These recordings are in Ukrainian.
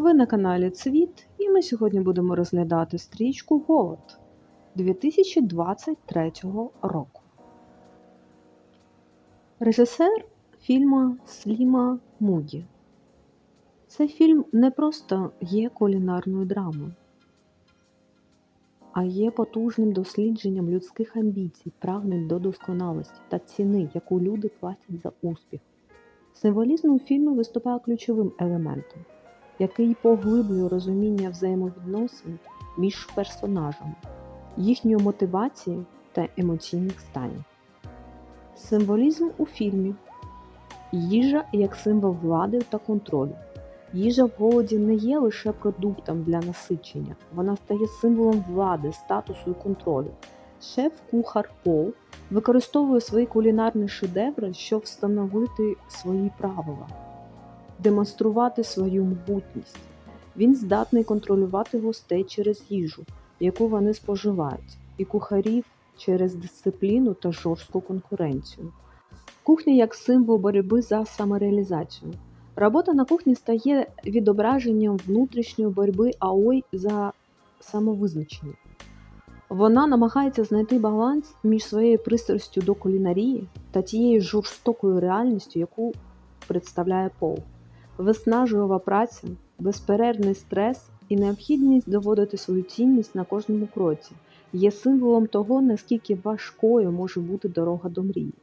Ви на каналі Цвіт, і ми сьогодні будемо розглядати стрічку Голод 2023 року. Режисер фільму Сліма Муді. Цей фільм не просто є кулінарною драмою, а є потужним дослідженням людських амбіцій, прагнень до досконалості та ціни, яку люди платять за успіх. Символізм у фільмі виступає ключовим елементом, який поглиблює розуміння взаємовідносин між персонажами, їхньої мотивації та емоційних станів. Символізм у фільмі їжа як символ влади та контролю. Їжа в голоді не є лише продуктом для насичення, вона стає символом влади, статусу і контролю. Шеф-кухар Пол використовує свої кулінарні шедеври, щоб встановити свої правила, демонструвати свою могутність. Він здатний контролювати гостей через їжу, яку вони споживають, і кухарів через дисципліну та жорстку конкуренцію. Кухня як символ боротьби за самореалізацію. Робота на кухні стає відображенням внутрішньої боротьби Аой за самовизначення. Вона намагається знайти баланс між своєю пристрастю до кулінарії та тією жорстокою реальністю, яку представляє Пол. Виснажлива праця, безперервний стрес і необхідність доводити свою цінність на кожному кроці є символом того, наскільки важкою може бути дорога до мрії.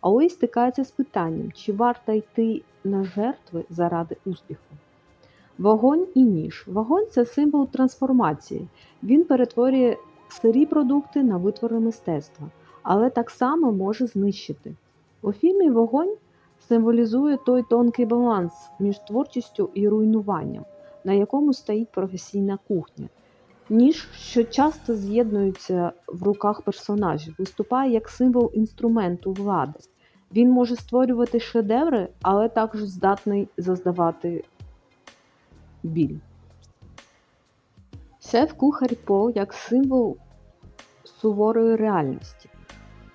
А ось стикається з питанням, чи варто йти на жертви заради успіху. Вогонь і ніж. Вогонь це символ трансформації. Він перетворює сирі продукти на витвори мистецтва, але так само може знищити. У фільмі Вогонь символізує той тонкий баланс між творчістю і руйнуванням, на якому стоїть професійна кухня. Ніж, що часто з'єднується в руках персонажів, виступає як символ інструменту влади. Він може створювати шедеври, але також здатний заздавати біль. Шеф-кухар Пол як символ суворої реальності.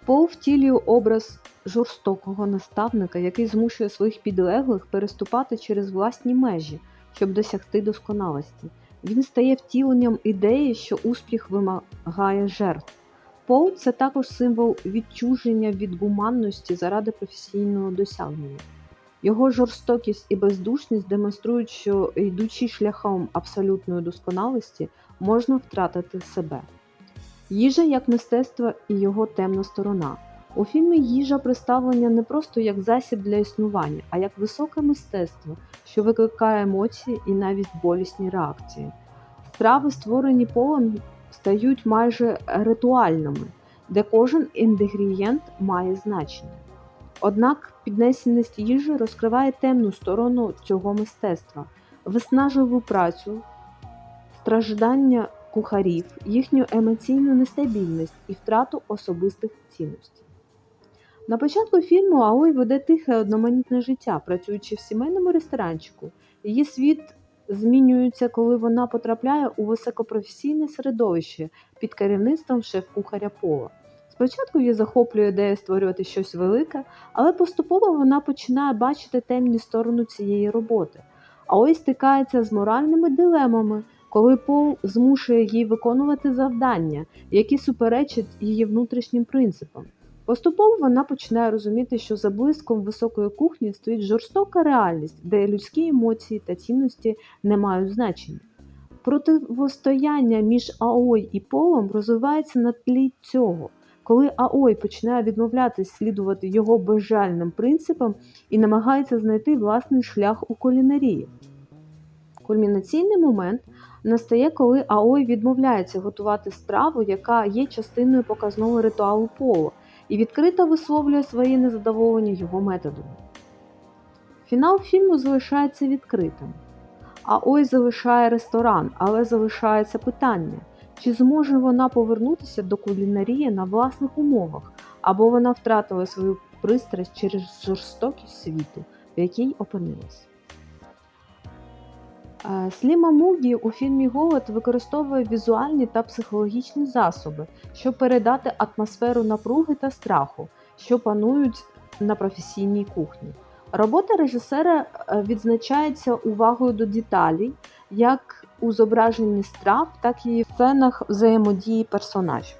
Пол втілює образ жорстокого наставника, який змушує своїх підлеглих переступати через власні межі, щоб досягти досконалості. Він стає втіленням ідеї, що успіх вимагає жертв. Пол це також символ відчуження від гуманності заради професійного досягнення. Його жорстокість і бездушність демонструють, що йдучи шляхом абсолютної досконалості, можна втратити себе. Їжа як мистецтво і його темна сторона. У фільмі їжа представлення не просто як засіб для існування, а як високе мистецтво, що викликає емоції і навіть болісні реакції. Страви, створені полем, стають майже ритуальними, де кожен інгредієнт має значення. Однак піднесеність їжі розкриває темну сторону цього мистецтва, виснажливу працю, страждання кухарів, їхню емоційну нестабільність і втрату особистих цінностей. На початку фільму Аой веде тихе одноманітне життя, працюючи в сімейному ресторанчику. Її світ змінюється, коли вона потрапляє у високопрофесійне середовище під керівництвом шеф-кухаря Пола. Спочатку її захоплює ідея створювати щось велике, але поступово вона починає бачити темні сторони цієї роботи. А ось стикається з моральними дилемами, коли Пол змушує її виконувати завдання, які суперечать її внутрішнім принципам. Поступово вона починає розуміти, що за блиском високої кухні стоїть жорстока реальність, де людські емоції та цінності не мають значення. Противостояння між Аой і Полом розвивається на тлі цього, коли Аой починає відмовлятися слідувати його безжальним принципам і намагається знайти власний шлях у кулінарії. Кульмінаційний момент настає, коли Аой відмовляється готувати страву, яка є частиною показного ритуалу Поло, і відкрито висловлює своє незадоволення його методом. Фінал фільму залишається відкритим. А ось залишає ресторан, але залишається питання, чи зможе вона повернутися до кулінарії на власних умовах, або вона втратила свою пристрасть через жорстокість світу, в якій опинилась. Е, Сліма Муді у фільмі Голод використовує візуальні та психологічні засоби, щоб передати атмосферу напруги та страху, що панують на професійній кухні. Робота режисера е, відзначається увагою до деталей, як у зображенні страв, так і в сценах взаємодії персонажів.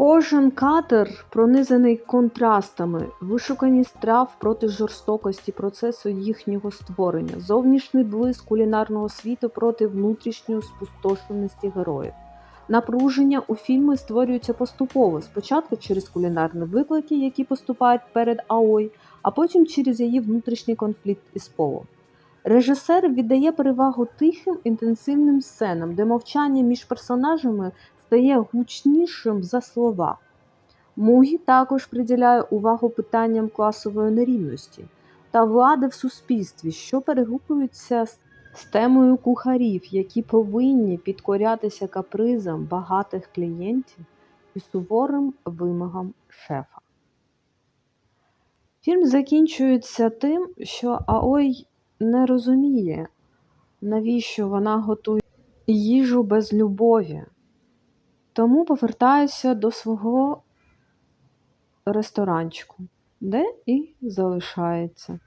Кожен кадр пронизаний контрастами, вишукані страв проти жорстокості процесу їхнього створення, зовнішній блиск кулінарного світу проти внутрішньої спустошеності героїв. Напруження у фільмі створюється поступово, спочатку через кулінарні виклики, які поступають перед Аой, а потім через її внутрішній конфлікт із Полом. Режисер віддає перевагу тихим інтенсивним сценам, де мовчання між персонажами стає гучнішим за слова. Мугі також приділяє увагу питанням класової нерівності та влади в суспільстві, що перегукуються з темою кухарів, які повинні підкорятися капризам багатих клієнтів і суворим вимогам шефа. Фільм закінчується тим, що Аой не розуміє, навіщо вона готує їжу без любові. Тому повертаюся до свого ресторанчику, де і залишається.